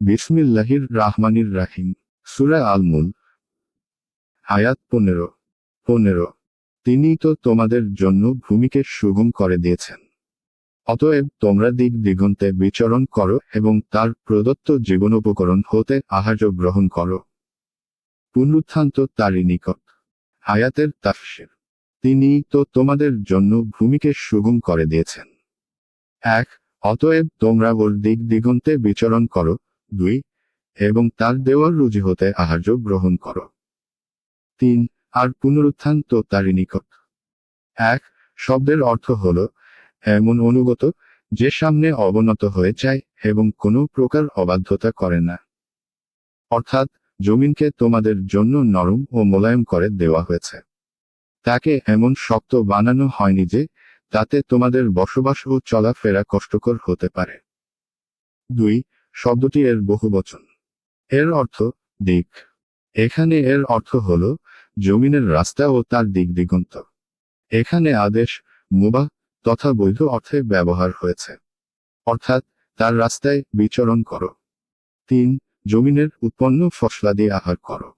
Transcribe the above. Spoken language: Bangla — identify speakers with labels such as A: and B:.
A: বিসমিল্লাহির রাহমানির রাহিম। সুরা আল মুল আয়াত পনেরো। পনেরো। তিনি তো তোমাদের জন্য ভূমিকে সুগম করে দিয়েছেন। অতএব তোমরা দিক দিগন্তে বিচরণ করো এবং তার প্রদত্ত জীবনোপকরণ হতে আহার্য গ্রহণ করো। পুনরুত্থান্ত তারই নিকট। আয়াতের তাফসির। তিনি তো তোমাদের জন্য ভূমিকে সুগম করে দিয়েছেন। এক, অতএব তোমরা ওর দিক দিগন্তে বিচরণ করো দুই, এবং তার দেওয়ার রুজি হতে আহার্য গ্রহণ কর। তিন, আর পুনরুত্থান তো তারই নিকট। এক, শব্দের অর্থ হল, এমন অনুগত, যে সামনে অবনত হয়ে যায় এবং কোনো প্রকার অবাধ্যতা করে না। অর্থাৎ, জমিনকে তোমাদের জন্য নরম ও মোলায়েম করে দেওয়া হয়েছে। তাকে এমন শক্ত বানানো হয়নি যে, তাতে তোমাদের বসবাস ও চলাফেরা কষ্টকর হতে পারে। দুই শব্দটি এর বহুবচন এর অর্থ দিক। এখানে এর অর্থ হল জমিনের রাস্তা ও তার দিক দিগন্ত। এখানে আদেশ, মুবা, তথা বৈধ অর্থে ব্যবহার হয়েছে। অর্থাৎ তার রাস্তায় বিচরণ করো। তিন, জমিনের উৎপন্ন ফসলাদি আহার করো।